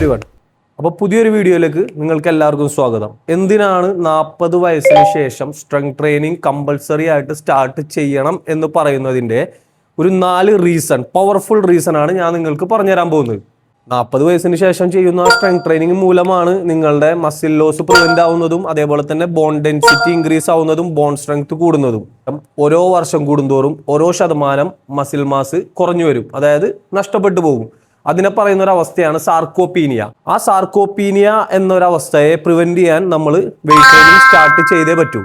Every one അപ്പോൾ പുതിയൊരു വീഡിയോയിലേക്ക് നിങ്ങൾക്ക് എല്ലാവർക്കും സ്വാഗതം. എന്തിനാണ് നാൽപ്പത് വയസ്സിന് ശേഷം സ്ട്രെങ് ട്രെയിനിങ് കമ്പൾസറി ആയിട്ട് സ്റ്റാർട്ട് ചെയ്യണം എന്ന് പറയുന്നതിന്റെ ഒരു നാല് റീസൺ പവർഫുൾ റീസൺ ആണ് ഞാൻ നിങ്ങൾക്ക് പറഞ്ഞുതരാൻ പോകുന്നത്. നാൽപ്പത് വയസ്സിന് ശേഷം ചെയ്യുന്ന സ്ട്രെങ് ട്രെയിനിങ് മൂലമാണ് നിങ്ങളുടെ മസിൽ ലോസ് പ്രിവെന്റ് ആവുന്നതും അതേപോലെ തന്നെ ബോൺ ഡെൻസിറ്റി ഇൻക്രീസ് ആവുന്നതും ബോൺ സ്ട്രെങ്ത് കൂടുന്നതും. ഓരോ വർഷം കൂടുന്തോറും ഓരോ ശതമാനം മസിൽ മാസ് കുറഞ്ഞു വരും. അതായത് നഷ്ടപ്പെട്ടു പോകും. അതിനെ പറയുന്ന ഒരു അവസ്ഥയാണ് സാർക്കോപീനിയ ആ സാർക്കോപീനിയ എന്നൊരവസ്ഥയെ പ്രിവെന്റ് ചെയ്യാൻ നമ്മൾ വെയിറ്റ് ട്രെയിനിങ് സ്റ്റാർട്ട് ചെയ്തേ പറ്റൂ.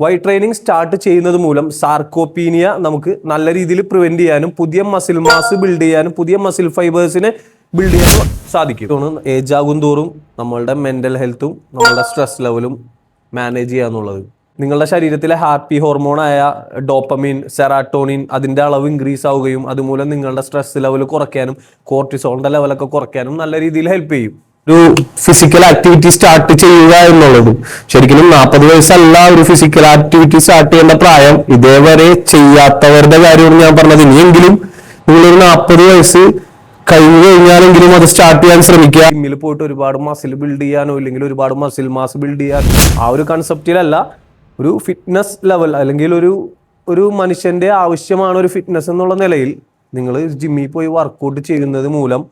വൈറ്റ് ട്രെയിനിങ് സ്റ്റാർട്ട് ചെയ്യുന്നത് മൂലം സാർക്കോപീനിയ നമുക്ക് നല്ല രീതിയിൽ പ്രിവെന്റ് ചെയ്യാനും പുതിയ മസിൽ മാസ് ബിൽഡ് ചെയ്യാനും പുതിയ മസിൽ ഫൈബേഴ്സിനെ ബിൽഡ് ചെയ്യാനും സാധിക്കും. ഏജ് ആകും തോറും നമ്മളുടെ മെന്റൽ ഹെൽത്തും നമ്മളുടെ സ്ട്രെസ് ലെവലും മാനേജ് ചെയ്യാന്നുള്ളത്. നിങ്ങളുടെ ശരീരത്തിലെ ഹാപ്പി ഹോർമോണായ ഡോപ്പമിൻ സെറാട്ടോണിൻ അതിന്റെ അളവ് ഇൻക്രീസ് ആവുകയും അതുമൂലം നിങ്ങളുടെ സ്ട്രെസ് ലെവൽ കുറയ്ക്കാനും കോർട്ടിസോളിന്റെ ലെവലൊക്കെ കുറയ്ക്കാനും നല്ല രീതിയിൽ ഹെൽപ്പ് ചെയ്യും. ഒരു ഫിസിക്കൽ ആക്ടിവിറ്റി സ്റ്റാർട്ട് ചെയ്യുക എന്നുള്ളതും. ശരിക്കും നാൽപ്പത് വയസ്സല്ല ഒരു ഫിസിക്കൽ ആക്ടിവിറ്റി സ്റ്റാർട്ട് ചെയ്യേണ്ട പ്രായം. ഇതേവരെ ചെയ്യാത്തവരുടെ കാര്യമാണ് ഞാൻ പറഞ്ഞത്. ഇനിയെങ്കിലും നിങ്ങളൊരു നാൽപ്പത് വയസ്സ് കഴിഞ്ഞു കഴിഞ്ഞാലെങ്കിലും അത് സ്റ്റാർട്ട് ചെയ്യാൻ ശ്രമിക്കുക. ജിമ്മിൽ പോയിട്ട് ഒരുപാട് മസിൽ ബിൽഡ് ചെയ്യാനോ ഇല്ലെങ്കിൽ ഒരുപാട് മസിൽ മാസ് ബിൽഡ് ചെയ്യാനോ ആ ഒരു കൺസെപ്റ്റിലല്ല ഒരു ഫിറ്റ്നസ് ലെവൽ അല്ലെങ്കിൽ ഒരു ഒരു മനുഷ്യന്റെ ആവശ്യമാണ് ഒരു ഫിറ്റ്നസ് എന്നുള്ള നിലയിൽ നിങ്ങൾ ജിമ്മിൽ പോയി വർക്കൗട്ട് ചെയ്യുന്നത് മൂലം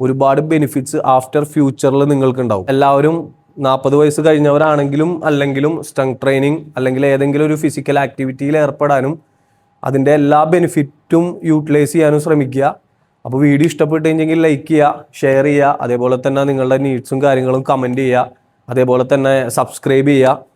ഒരുപാട് ബെനിഫിറ്റ്സ് ആഫ്റ്റർ ഫ്യൂച്ചറിൽ നിങ്ങൾക്ക് ഉണ്ടാവും എല്ലാവരും നാൽപ്പത് വയസ്സ് കഴിഞ്ഞവരാണെങ്കിലും അല്ലെങ്കിലും സ്ട്രെങ് ട്രെയിനിങ് അല്ലെങ്കിൽ ഏതെങ്കിലും ഒരു ഫിസിക്കൽ ആക്ടിവിറ്റിയിൽ ഏർപ്പെടാനും അതിന്റെ എല്ലാ ബെനിഫിറ്റും യൂട്ടിലൈസ് ചെയ്യാനും ശ്രമിക്കുക. അപ്പോൾ വീഡിയോ ഇഷ്ടപ്പെട്ട് കഴിഞ്ഞെങ്കിൽ ലൈക്ക് ചെയ്യുക ഷെയർ ചെയ്യുക അതേപോലെ തന്നെ നിങ്ങളുടെ നീഡ്സും കാര്യങ്ങളും കമന്റ് ചെയ്യുക അതേപോലെ തന്നെ സബ്സ്ക്രൈബ് ചെയ്യുക.